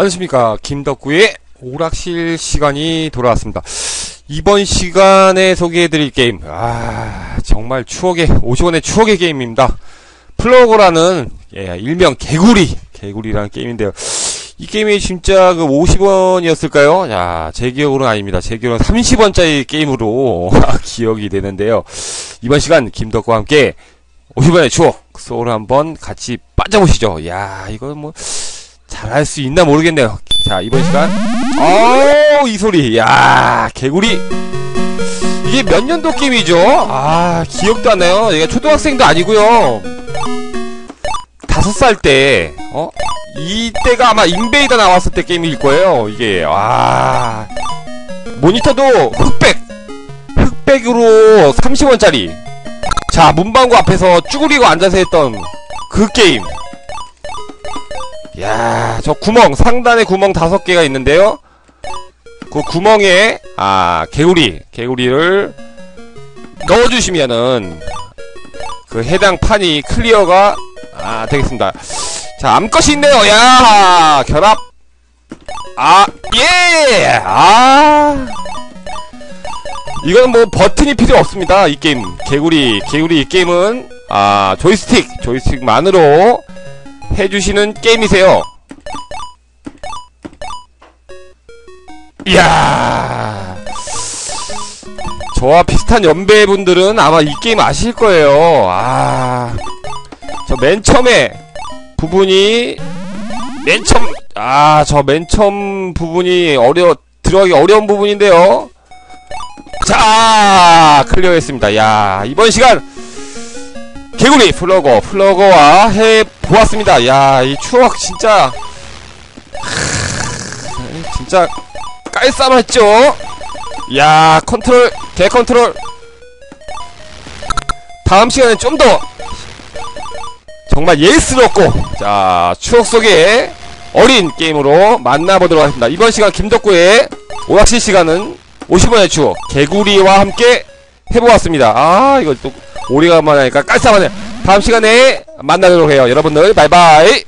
안녕하십니까 김덕구의 오락실 시간이 돌아왔습니다 이번 시간에 소개해드릴 게임 아 정말 추억의 50원의 추억의 게임입니다 플러그라는 예, 일명 개구리 개구리라는 게임인데요 이 게임이 진짜 그 50원이었을까요? 야, 제 기억으로는 아닙니다. 제 기억으로는 30원짜리 게임으로 기억이 되는데요. 이번 시간 김덕구와 함께 50원의 추억 소울 한번 같이 빠져보시죠. 야, 이거 뭐 잘할 수 있나 모르겠네요. 자, 이번 시간 어우, 이 소리. 야, 개구리. 이게 몇 년도 게임이죠? 아, 기억도 안 나요. 얘가 초등학생도 아니고요. 다섯 살 때, 어? 이때가 아마 인베이더 나왔을 때 게임일 거예요. 이게 와 모니터도 흑백 흑백으로 30원짜리. 자 문방구 앞에서 쭈그리고 앉아서 했던 그 게임. 야, 저 구멍 상단에 구멍 다섯 개가 있는데요. 그 구멍에 아 개구리 개구리를 넣어 주시면은 그 해당 판이 클리어가 아 되겠습니다. 자, 암컷이 있네요. 야, 결합. 아, 예! 아. 이건 뭐 버튼이 필요 없습니다. 이 게임. 개구리, 개구리 이 게임은 아, 조이스틱, 조이스틱만으로 해주시는 게임이세요. 이야. 저와 비슷한 연배분들은 아마 이 게임 아실 거예요. 아. 저 맨 처음에 부분이 맨 처음 아 저 맨 처음 부분이 어려 들어가기 어려운 부분인데요 자 클리어했습니다 야 이번 시간 개구리 플러거 플러거와 해보았습니다. 야 이 추억 진짜. 하, 진짜 깔쌈했죠? 야 컨트롤 개 컨트롤. 다음 시간에 좀 더 정말 예스럽고 자 추억 속의 어린 게임으로 만나보도록 하겠습니다. 이번 시간 김덕구의 오락실 시간은 50원의 추억 개구리와 함께 해보았습니다. 아 이거 또 오래간만에 하니까 깔쌈하네 다음 시간에 만나도록 해요. 여러분들 바이바이